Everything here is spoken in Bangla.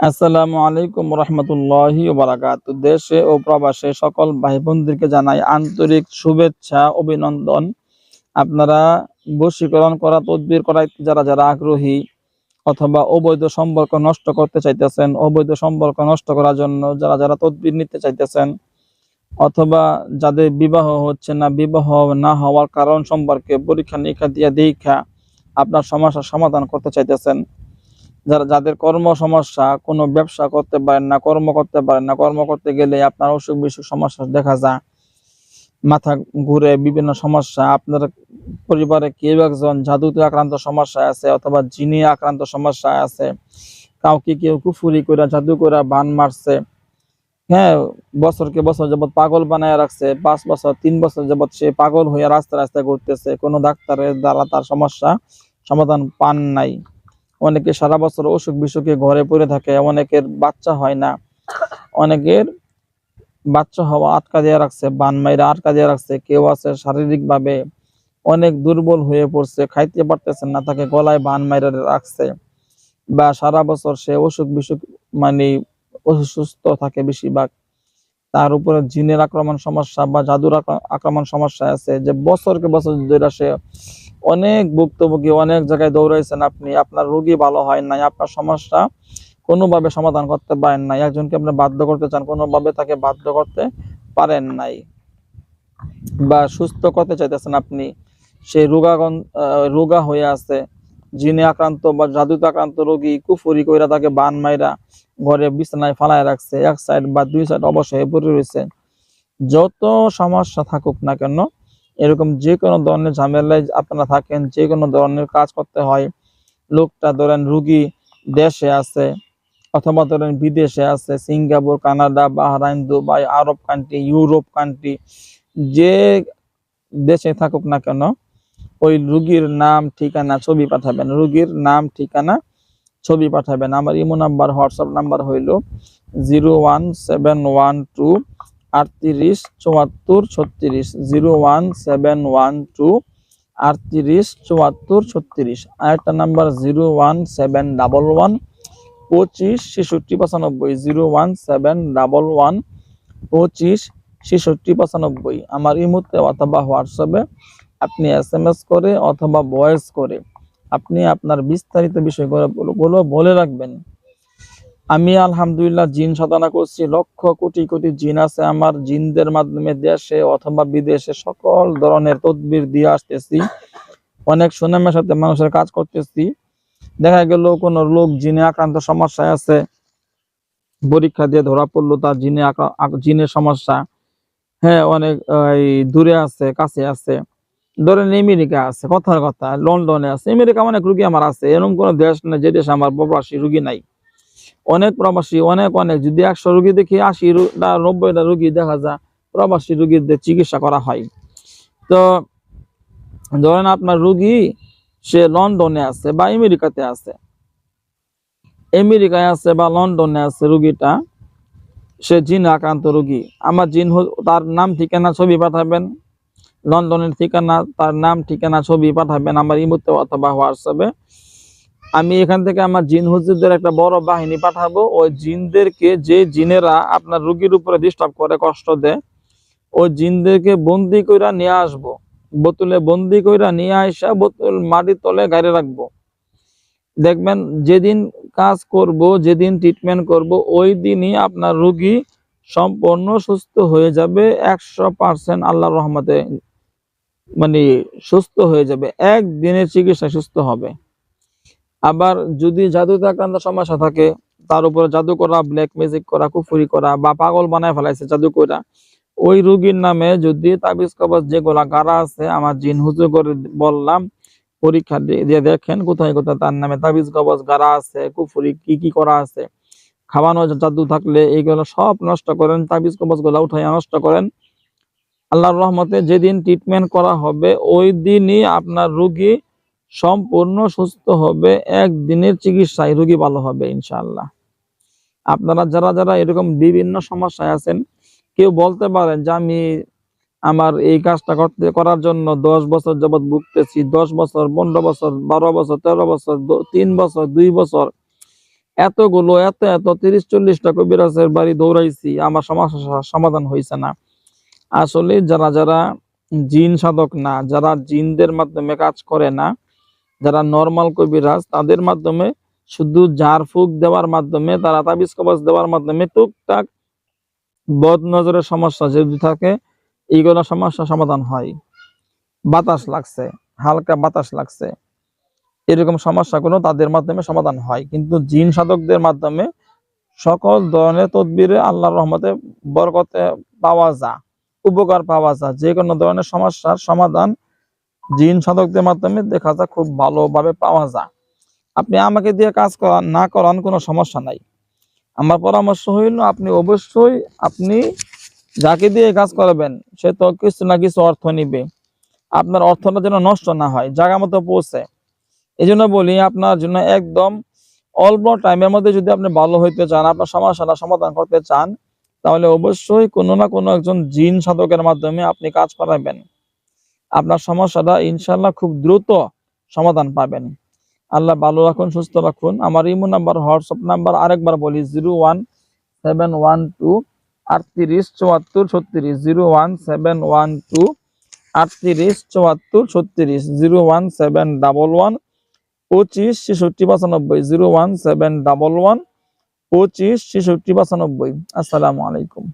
আসসালামু আলাইকুম রহমতুল্লাহি বারাকাত দেশে ও প্রবাসে সকল ভাই বোনদেরকে জানাই আন্তরিক শুভেচ্ছা, অভিনন্দন। আপনারা বশীকরণ করা, তদবির করায় যারা যারা আগ্রহী অথবা অবৈধ সম্পর্ক নষ্ট করতে চাইতেছেন, অবৈধ সম্পর্ক নষ্ট করার জন্য যারা যারা তদবির নিতে চাইতেছেন অথবা যাদের বিবাহ হচ্ছে না, বিবাহ না হওয়ার কারণ সম্পর্কে পরীক্ষা নিরীক্ষা দিয়ে দীক্ষা আপনার সমস্যার সমাধান করতে চাইতেছেন যারা, যাদের কর্ম সমস্যা কোনো ব্যবসা করতে পারেন না, কর্ম করতে পারেন না, কর্ম করতে গেলে আপনার অসুখ বিসুখ সমস্যা দেখা যায়। মাথা ঘুরে বিভিন্ন সমস্যা, আপনার পরিবারে কেউ একজন জাদুতে আক্রান্ত সমস্যা আছে অথবা জিনে আক্রান্ত সমস্যা আছে, কাউকে কেউ কুফুরি করে জাদু করে বান মারছে হ্যাঁ বছরকে বছর যাবত পাগল বানায় রাখছে, পাঁচ বছর, তিন বছর যাবত সে পাগল হয়ে রাস্তায় রাস্তায় ঘুরতেছে, কোনো ডাক্তারের দ্বারা তার সমস্যা সমাধান পান নাই। অনেকে সারা বছর অসুখ বিসুখে ঘরে পড়ে থাকে, অনেকের বাচ্চা হয় না। অনেকের বাচ্চা হওয়া আটকা দিয়ে রাখছে, বান মাইরা আটকা দিয়ে রাখছে, কেউ আছে শারীরিক ভাবে অনেক দুর্বল হয়ে পড়ছে, খাইতে পারতেছে না, তাকে গলায় বান মাইরা রাখছে বা সারা বছর সে অসুখ বিসুখ মানে অসুস্থ থাকে বেশিরভাগ। তার উপরে জিনের আক্রমণ সমস্যা বা জাদুর আক্রমণ সমস্যা আছে, যে বছরকে বছর ধরে সে অনেক ভুক্তভোগী অনেক জায়গায় দৌড়াইছেন আপনি, আপনার রোগী ভালো হয় নাই, আপনার সমস্যা কোনোভাবে সমাধান করতে পারেন নাই, একজনকে আপনি বাধ্য করতে চান, কোনোভাবে তাকে বাধ্য করতে পারেন নাই। বা সুস্থ করতে চাইতেছেন আপনি, সে রোগাগন রোগা হয়ে আছে, জিনে আক্রান্ত বা জাদুতে আক্রান্ত রোগী, কুফুরি কইরা তাকে বান মাইরা ঘরে বিছানায় ফালায় রাখছে, এক সাইড বা দুই সাইড অবশ্যই পড়ে রয়েছে যত সমস্যা থাকুক না কেন এরকম যে কোনো ধরনের ঝামেলায় আপনারা থাকেন, যে কোনো ধরনের কাজ করতে হয়, লোকটা ধরেন রুগী দেশে আছে অথবা ধরেন বিদেশে আছে, Singapore, Canada, Bahrain, Dubai, Arab country Europe country যে দেশে থাকুক না কেন, ওই রুগীর নাম, ঠিকানা ছবি পাঠাবেন। রুগীর নাম, ঠিকানা ছবি পাঠাবেন। আমার ইমো নাম্বার, হোয়াটসঅ্যাপ নাম্বার হইল zero one seven one two আটত্রিশ, চুয়াত্তর, ছত্রিশ, zero one, seven one, two, আটত্রিশ, চুয়াত্তর, ছত্রিশ। আরেকটা number, zero one, seven double one, পঁচিশ, ছেষট্টি, পঁচানব্বই, zero one, seven double one, পঁচিশ, ছেষট্টি, পঁচানব্বই। আমার ইমুতে অথবা হোয়াটসঅ্যাপে আপনি এস এম এস করে অথবা ভয়েস করে আপনি আপনার বিস্তারিত বিষয়গুলো বলে রাখবেন। আমি আলহামদুলিল্লাহ জিন সাধনা করছি, লক্ষ কোটি কোটি জিন আছে আমার, জিনদের মাধ্যমে দেশে অথবা বিদেশে সকল ধরনের তদবির দিয়ে আসতেছি। অনেক সুনামের সাথে মানুষের কাজ করতেছি। দেখা গেল কোনো লোক জিনে আক্রান্ত সমস্যায় আছে, পরীক্ষা দিয়ে ধরা পড়ল তার জিনে জিনের সমস্যা। হ্যাঁ অনেক দূরে আছে, কাছে আছে। ধরেন আমেরিকা আছে, কথার কথা, লন্ডনে আছে। আমেরিকা অনেক রুগী আমার আছে এরকম কোনো দেশ না যে দেশে আমার প্রবাসী রুগী নাই। অনেক প্রবাসী, অনেক অনেক। যদি একশো রুগী দেখি আশি নব্বইটা রুগী দেখা যায়, প্রবাসী রুগীদের চিকিৎসা করা হয়। তো ধরেন আপনার রুগী, সে লন্ডনে আছে বা আমেরিকাতে আছে। আমেরিকায় আছে বা লন্ডনে আছে রুগীটা, সে জিন আক্রান্ত রুগী। আমার জিন তার নাম, ঠিকানা, ছবি পাঠাবেন। লন্ডনের ঠিকানা, তার নাম, ঠিকানা, ছবি পাঠাবেন আমার ইমুতে অথবা হোয়াটসঅ্যাপে। আমি এখান থেকে আমার জিন হুজুরদের একটা বড় বাহিনী পাঠাবো। ওই জিনদেরকে যে জিনেরা আপনার রুগীর উপরে ডিস্টার্ব করে, কষ্ট দেয়, ওই জিনদেরকে বন্দি কইরা নিয়ে আসব। বোতলে বন্দি কইরা নিয়ে আসা বোতল মাটির তলে গাড়ি রাখব। দেখবেন যেদিন কাজ করব, যেদিন ট্রিটমেন্ট করব, ওই দিনই আপনার রুগী সম্পূর্ণ সুস্থ হয়ে যাবে, একশো পার্সেন্ট আল্লাহর রহমতে মানে সুস্থ হয়ে যাবে, একদিনের চিকিৎসা সুস্থ হবে। আবার যদি জাদুতে আক্রান্ত সমস্যা থাকে, তার উপরে জাদু করা ব্ল্যাক ম্যাজিক করা, কুফুরি করা বা পাগল বানায় ফেলাইছে জাদু করা ওই রুগীর নামে যদি তাবিজ কবজ যেগুলা গাড়া আছে, আমার জিন হুজুর করে বললাম, পরীক্ষা দিয়ে দিয়ে দেখেন কোথায় কোথায় তার নামে তাবিজ কবজ গাড়া আছে, কুফুরি কি কি করা আছে। খাওয়ানো জাদু থাকলে এইগুলো সব নষ্ট করেন, তাবিজ কবজগুলা উঠাইয়া নষ্ট করেন। আল্লাহর রহমতে যেদিন ট্রিটমেন্ট করা হবে, ওই দিনই আপনার রুগী সম্পূর্ণ সুস্থ হবে, একদিনের চিকিৎসায় রুগী ভালো হবে, ইনশাআল্লাহ। আপনারা যারা যারা এরকম বিভিন্ন সমস্যায় আছেন, কেউ বলতে পারেন যে, আমি আমার এই কাজটা করতে, করার জন্য দশ বছর যাবৎ ভুগতেছি, দশ বছর, পনেরো বছর, বারো বছর, তেরো বছর তিন বছর, দুই বছর। এতগুলো, এত এত, তিরিশ, চল্লিশটা কবিরাজের বাড়ি দৌড়াইছি, আমার সমস্যা সমাধান হয়েছে না। আসলে যারা যারা জিন সাধক না, যারা জিনদের মাধ্যমে কাজ করে না যারা নর্মাল কবিরাজ তাদের মাধ্যমে শুধু ঝাড় ফুক দেওয়ার মাধ্যমে, তারা তাবিজ কবজ দেওয়ার মাধ্যমে টুকটাক বদ নজরের সমস্যা যদি থাকে, এইগুলো সমস্যা সমাধান হয়। বাতাস লাগছে, হালকা বাতাস লাগছে। এরকম সমস্যাগুলো তাদের মাধ্যমে সমাধান হয়। কিন্তু জিন সাধকদের মাধ্যমে সকল ধরনের তদবিরে আল্লাহর রহমতে বরকতে পাওয়া যায় উপকার পাওয়া যায় যে কোনো ধরনের সমস্যার সমাধান জিন সাধকদের মাধ্যমে দেখা যায় খুব ভালোভাবে পাওয়া যায়। আপনি আমাকে দিয়ে কাজ করান না করান কোনো সমস্যা নাই। আমার পরামর্শ হইল আপনি অবশ্যই আপনি যাকে দিয়ে কাজ করাবেন, সে তো কিছু না কিছু অর্থ নিবে। আপনার অর্থটা যেন নষ্ট না হয়, জায়গা মতো পৌঁছে। এই জন্য বলি আপনার জন্য একদম অল্প টাইমের মধ্যে যদি আপনি ভালো হইতে চান, আপনার সমস্যাটা সমাধান করতে চান, তাহলে অবশ্যই কোনো না কোনো একজন জিন সাধকের মাধ্যমে আপনি কাজ করাবেন। আপনার সমস্যাটা ইনশাল্লাহ খুব দ্রুত সমাধান পাবেন। আল্লাহ ভালো রাখুন, সুস্থ রাখুন। আমার ইমো নাম্বার, হোয়াটসঅ্যাপ নাম্বার আরেকবার বলি, zero one, seven one, two আটত্রিশ, চুয়াত্তর, ছত্রিশ, zero one, seven one two আটত্রিশ, চুয়াত্তর, ছত্রিশ, zero one, seven double one, পঁচিশ, ছেষট্টি, পঁচানব্বই, zero one, seven double one, পঁচিশ, ছেষট্টি, পঁচানব্বই। আসসালামু আলাইকুম।